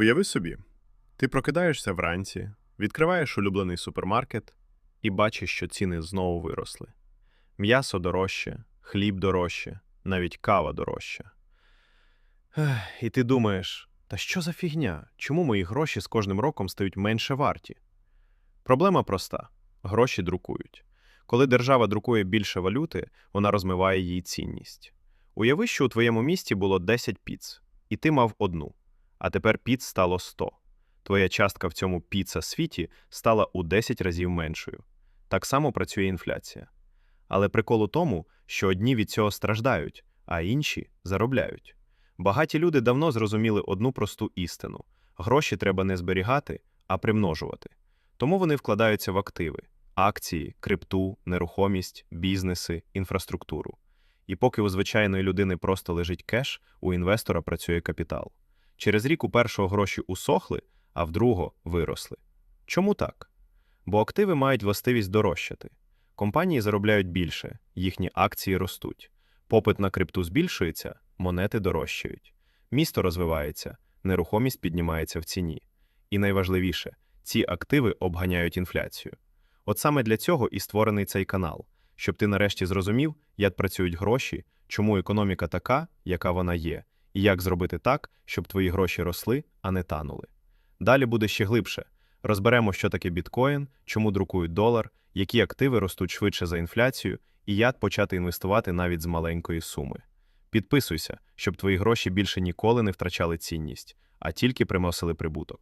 Уяви собі, ти прокидаєшся вранці, відкриваєш улюблений супермаркет і бачиш, що ціни знову виросли. М'ясо дорожче, хліб дорожче, навіть кава дорожча. І ти думаєш, та що за фігня? Чому мої гроші з кожним роком стають менше варті? Проблема проста: гроші друкують. Коли держава друкує більше валюти, вона розмиває її цінність. Уяви, що у твоєму місті було 10 піц, і ти мав одну, а тепер піц стало 100. Твоя частка в цьому піца світі стала у 10 разів меншою. Так само працює інфляція. Але прикол у тому, що одні від цього страждають, а інші заробляють. Багаті люди давно зрозуміли одну просту істину: гроші треба не зберігати, а примножувати. Тому вони вкладаються в активи: акції, крипту, нерухомість, бізнеси, інфраструктуру. І поки у звичайної людини просто лежить кеш, у інвестора працює капітал. Через рік у першого гроші усохли, а в другого виросли. Чому так? Бо активи мають властивість дорожчати. Компанії заробляють більше, їхні акції ростуть. Попит на крипту збільшується, монети дорожчають. Місто розвивається, нерухомість піднімається в ціні. І найважливіше, ці активи обганяють інфляцію. От саме для цього і створений цей канал, щоб ти нарешті зрозумів, як працюють гроші, чому економіка така, яка вона є, і як зробити так, щоб твої гроші росли, а не танули. Далі буде ще глибше. Розберемо, що таке біткоін, чому друкують долар, які активи ростуть швидше за інфляцію, і як почати інвестувати навіть з маленької суми. Підписуйся, щоб твої гроші більше ніколи не втрачали цінність, а тільки приносили прибуток.